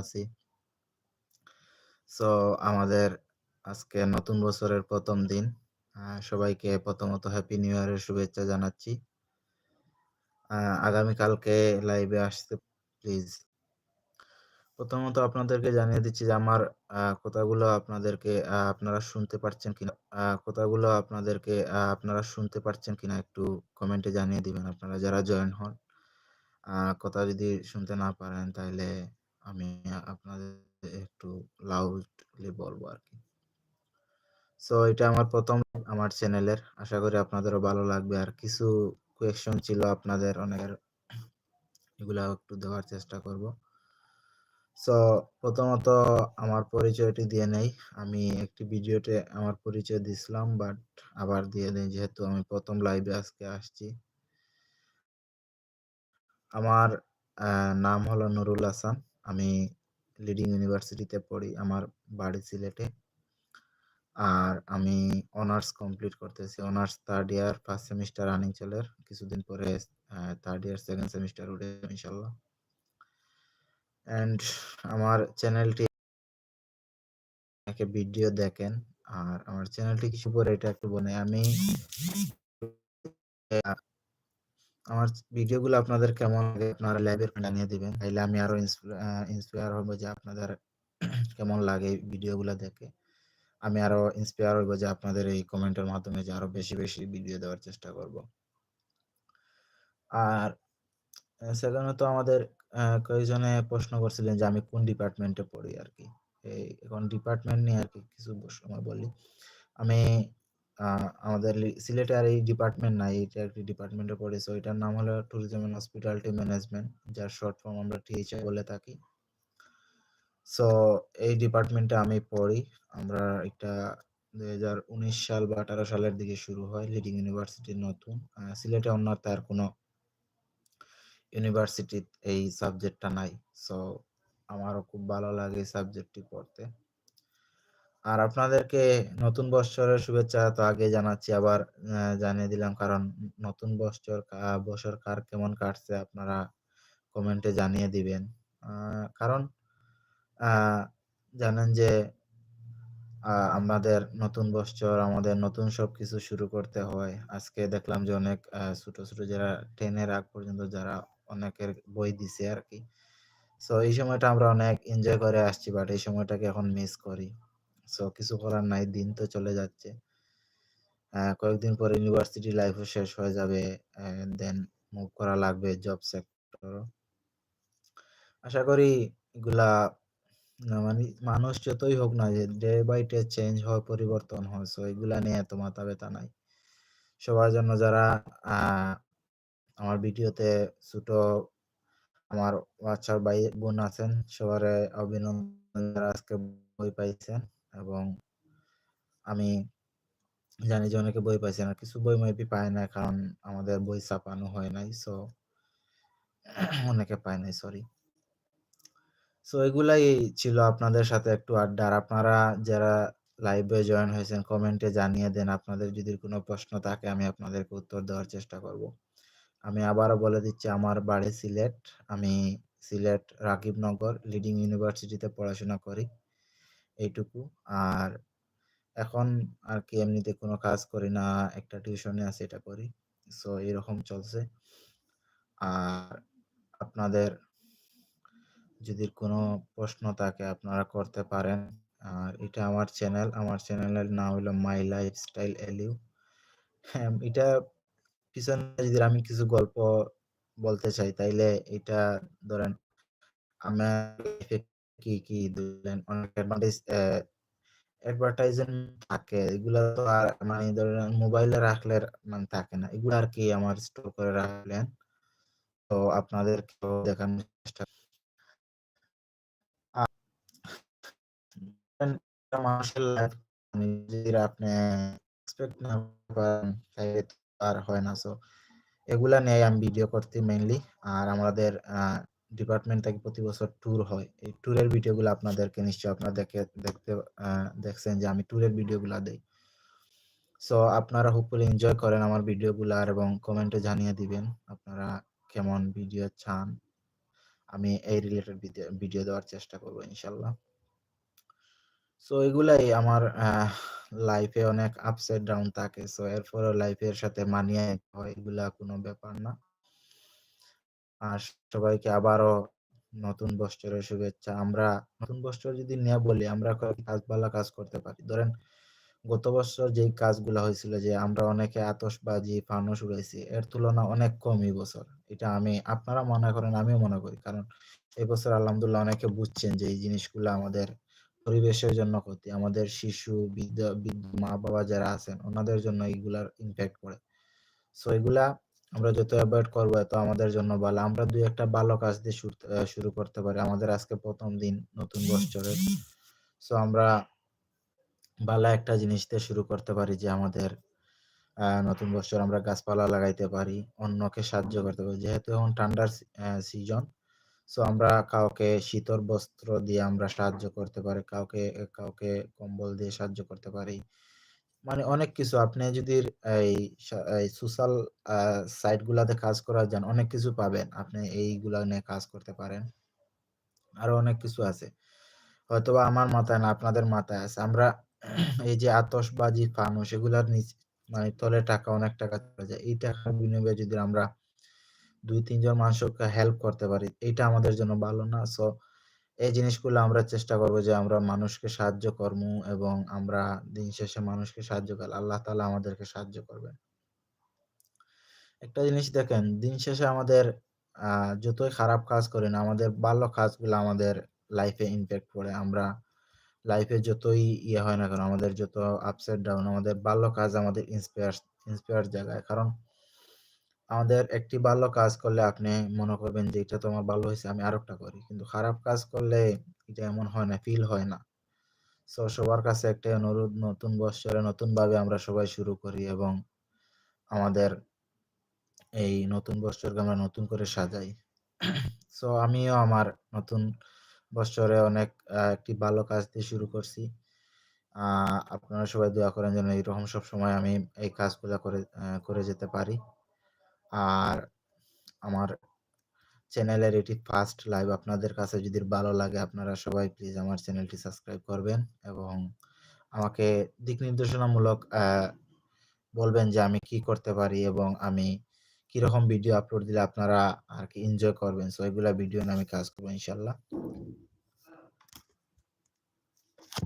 আছি। সো আমাদের আজকে নতুন বছরের প্রথম দিন। সবাইকে প্রথমত হ্যাপি নিউ ইয়ারের শুভেচ্ছা জানাচ্ছি। আগামীকালকে লাইভে আসতে প্লিজ। প্রথমত আপনাদেরকে জানিয়ে দিচ্ছি যে আমার কথাগুলো আপনাদেরকে আপনারা শুনতে পারছেন কিনা? কথাগুলো আপনাদেরকে আপনারা শুনতে পারছেন কিনা একটু কমেন্টে জানিয়ে দিবেন আপনারা যারা জয়েন হন। কথা যদি শুনতে না পারেন তাইলে আমি আপনাদের একটু লাউডলি বলব আর কি সো এটা আমার প্রথম আমার চ্যানেলের। আশা করি আপনাদেরও ভালো লাগবে। আর কিছু কোয়েকশন ছিল আপনাদের অনেকের, এগুলা একটু দেওয়ার চেষ্টা করব। সো প্রথমত আমার পরিচয়টি দিয়ে নেই। আমি একটি ভিডিওতে আমার পরিচয় দিছিলাম বাট আবার দিয়ে দেই যেহেতু আমি প্রথম লাইভে আজকে আসছি। আমার নাম হলো নুরুল হাসান। আমি লিডিং ইউনিভার্সিটিতে পড়ি। আমার বাড়ি সিলেটে। আর আমি অনার্স কমপ্লিট করতেছি। Honours third year first semester running চলের কিছুদিন পরে থার্ড ইয়ার সেকেন্ড সেমিস্টার উঠে ইনশাআল্লাহ। অ্যান্ড আমার চ্যানেলটি ভিডিও দেখেন। আর আমার চ্যানেলটি কিছু পরে এটা একটু বলি। আমি আমার ভিডিওগুলো আপনাদের কেমন লাগে আপনারা লাইভে জানিয়ে দিবেন। তাইলে আমি আরও ইন্সপা ইন্সপায়ার হব যে আপনাদের কেমন লাগে ভিডিওগুলা দেখে। আমি আরও ইন্সপায়ার হইব যে আপনাদের এই কমেন্টের মাধ্যমে যে আরও বেশি, বেশি ভিডিও দেওয়ার চেষ্টা করব। আর আ সাধারণত আমাদের কয়েকজনে প্রশ্ন করছিলেন যে আমি কোন ডিপার্টমেন্টে পড়ি আরকি। এই এখন ডিপার্টমেন্ট নিয়ে আরকি কিছু সময় বলি। আমি আমাদের সিলেটে আর এই ডিপার্টমেন্ট নাই। এটা একটি ডিপার্টমেন্টে পড়ি। সো এটার নাম হলো ট্যুরিজম অ্যান্ড হসপিটালিটি ম্যানেজমেন্ট যার শর্ট ফর্ম আমরা টিএইচআই বলে থাকি। সো এই ডিপার্টমেন্টে আমি পড়ি। আমরা এটা ২০১৯ সাল বা ১৮ সালের দিকে শুরু হয় লিডিং ইউনিভার্সিটি নতুন। সিলেটে অন্যথা আর কোনো ইউনিভার্সিটি এই সাবজেক্টটা নাই। সো আমারও খুব ভালো লাগে এই সাবজেক্টটি পড়তে। আর আপনাদেরকে নতুন বছরের শুভেচ্ছা তো আগেই জানাচ্ছি আবার জানিয়ে দিলাম কারণ নতুন বছর বছর কার কেমন কাটছে আপনারা কমেন্টে জানিয়ে দিবেন। কারণ জানেন যে আমাদের নতুন বছর আমাদের নতুন সবকিছু শুরু করতে হয়। আজকে দেখলাম যে অনেক ছোট, ছোট যারা 10 এর আগ পর্যন্ত যারা অনেকের বই দিছে আর কি সো এই সময়টা আমরা অনেক এনজয় করে আসছি বাট এই সময়টাকে এখন মিস করি। সো কিছু করার নাই দিন তো চলে যাচ্ছে। কয়েকদিন পরে ইউনিভার্সিটি লাইফও শেষ হয়ে যাবে। দেন মুভ করা লাগবে জব সেক্টরও। আশা করি এগুলা মানে মানুষ যতই হোক না যে ডে বাই ডে চেঞ্জ হয়, পরিবর্তন হয়। সো এগুলা নিয়ে এত মাথা ব্যাথা নাই। সবার জন্য যারা আমার ভিডিওতে ছোট আমার বাচ্চা ভাই বোন আছেন সবারে অভিনন্দন আজকে বই পাইছেন এবং আমি জানি যে অনেকে বই পাইছেন। না, কিছু বই মেবি পায় না কারণ আমাদের বই ছাপানো হয় নাই। সো অনেকে পায় নাই সরি। সো এগুলাই ছিল আপনাদের সাথে একটু আড্ডা। আর আপনারা যারা লাইভে জয়েন হয়েছেন কমেন্টে জানিয়ে দেন, আপনাদের যদি কোনো প্রশ্ন থাকে, আমি আপনাদেরকে উত্তর দেওয়ার চেষ্টা করব। আমি আবারও বলে দিচ্ছি, আমার বাড়ি সিলেট। আমি সিলেট রাকিবনগর লিডিং ইউনিভার্সিটিতে পড়াশোনা করি। এইটুকু। আর এখন আর কি এমনিতে কোনো কাজ করি না। একটা টিউশনে আছে এটা করি। সো এরকম চলছে। আর আপনাদের যদি কোনো প্রশ্ন থাকে আপনারা করতে পারেন। আর এটা আমার চ্যানেল। আমার চ্যানেলের নাম হলো মাই লাইফস্টাইল এলিউ। হ্যাঁ, এটা পিছনে যদি আমি কিছু গল্প বলতে চাই তাইলে এটা ধরেন আমার লাইফে কি, কি ধরেন অনেক থাকে। এগুলা তো আর মানে ধরেন মোবাইলে রাখলে মানে থাকে না। এগুলো আরকি আমার স্টোর করে রাখলেন। তো আপনাদেরকেও দেখানোর চেষ্টা মানে আপনি আর হয় না। সো এগুলা নিয়ে আমি ভিডিও করতে মেইনলি। আর আমাদের ডিপার্টমেন্ট থেকে প্রতি বছর ট্যুর হয়। এই ট্যুরের ভিডিওগুলো আপনাদেরকে নিশ্চয়ই আপনারা দেখে, দেখতে দেখছেন যে আমি ট্যুরের ভিডিওগুলো দেই। সো আপনারা হোপফুলি এনজয় করেন আমার ভিডিওগুলা এবং কমেন্টে জানিয়ে দিবেন আপনারা কেমন ভিডিও চান। আমি এই রিলেটেড ভিডিও দেওয়ার চেষ্টা করব ইনশাল্লাহ সো এগুলাই আমার লাইফে অনেক আপস এন্ড ডাউন থাকে সো এরপরে লাইফের সাথে মানিয়ে হয়, এগুলা কোনো ব্যাপার না আর সবাইকে আবারও নতুন বছরের শুভেচ্ছা। আমরা নতুন বছর যদি নিয়ে বলি, আমরা কাজ ভালো কাজ করতে পারি? ধরেন, গত বছর যেই কাজগুলো হয়েছিল যে আমরা অনেকে আতসবাজি ফানুস উড়াইছি, এর তুলনা অনেক কমই বছর। এটা আমি, আপনারা মনে করেন, আমিও মনে করি। কারণ এই বছর আলহামদুলিল্লাহ অনেকে বুঝছেন যে এই জিনিসগুলো আমাদের পরিবেশের জন্য ক্ষতি। আমাদের শিশু, বৃদ্ধ মা বাবা যারা আছেন, ওনাদের জন্য এইগুলার ইম্প্যাক্ট পড়ে। সো এগুলা আমরা যত অ্যাভয়েড করব এত আমাদের জন্য ভালো। আমরা দুই একটা ভালো কাজ দিয়ে শুরু করতে পারি। আমাদের আজকে প্রথম দিন নতুন বছরের। সো আমরা ভালো একটা জিনিস দিয়ে শুরু করতে পারি যে আমাদের নতুন বছর আমরা গাছপালা লাগাইতে পারি, অন্যকে সাহায্য করতে পারি। যেহেতু এখন ঠান্ডার সিজন সো আমরা কাউকে শীতল বস্ত্র দিয়ে আমরা সাহায্য করতে পারি, কাউকে কাউকে কম্বল দিয়ে সাহায্য করতে পারি। মানে অনেক কিছু। আপনি যদি এই সোশ্যাল সাইট গুলাতে কাজ করা যান, অনেক কিছু পাবেন। আপনি এইগুলা নিয়ে কাজ করতে পারেন। আরও অনেক কিছু আছে। হয়তোবা আমার মাথায় না, আপনাদের মাথায় আছে। আমরা এই যে আতসবাজি ফানুস এগুলার নিচে মানে তলে টাকা, অনেক টাকা চলে যায়। এই টাকার বিনিময়ে যদি আমরা দুই, তিনজন মানুষকে হেল্প করতে পারি এটা আমাদের জন্য ভালো না। সো এই জিনিসগুলো আমরা চেষ্টা করব যে আমরা মানুষকে সাহায্য করব এবং আমরা দিন শেষে মানুষকে সাহায্য করলে আল্লাহ তালা আমাদেরকে সাহায্য করবেন। একটা জিনিস দেখেন, দিন শেষে আমাদের যতই খারাপ কাজ করি না, আমাদের ভালো কাজগুলো আমাদের লাইফে ইম্প্যাক্ট পড়ে। আমরা লাইফে যতই ইয়ে হয় না কেন, আমাদের যত আপসেট ডাউন আমাদের ভালো কাজ আমাদের ইন্সপায়ার ইন্সপায়ার জায়গায় কারণ আমাদের একটি ভালো কাজ করলে আপনি মনে করবেন যে, এটা তো আমার ভালো হয়েছে, আমি আরেকটা করি। কিন্তু খারাপ কাজ করলে এটা এমন হয় না ফিল হয় না। সো সবার কাছে একটা অনুরোধ, নতুন বছরে নতুন ভাবে আমরা সবাই শুরু করি এবং আমাদের এই নতুন বছরকে আমরা নতুন করে সাজাই। সো আমিও আমার নতুন বছরে অনেক একটি ভালো কাজ দিয়ে শুরু করছি। আপনারা সবাই দোয়া করেন যেন এইরকম সব সময় আমি এই কাজগুলো করে করে যেতে পারি। আর আমার চ্যানেলের এটি ফার্স্ট লাইভ আপনাদের কাছে যদি ভালো লাগে, আপনারা সবাই প্লিজ আমার চ্যানেলটি সাবস্ক্রাইব করবেন এবং আমাকে দিক নির্দেশনামূলক বলবেন যে আমি কি করতে পারি এবং আমি কীরকম ভিডিও আপলোড দিলে আপনারা আর কি এনজয় করবেন। সো এগুলা ভিডিও নিয়ে আমি কাজ করব ইনশাল্লাহ।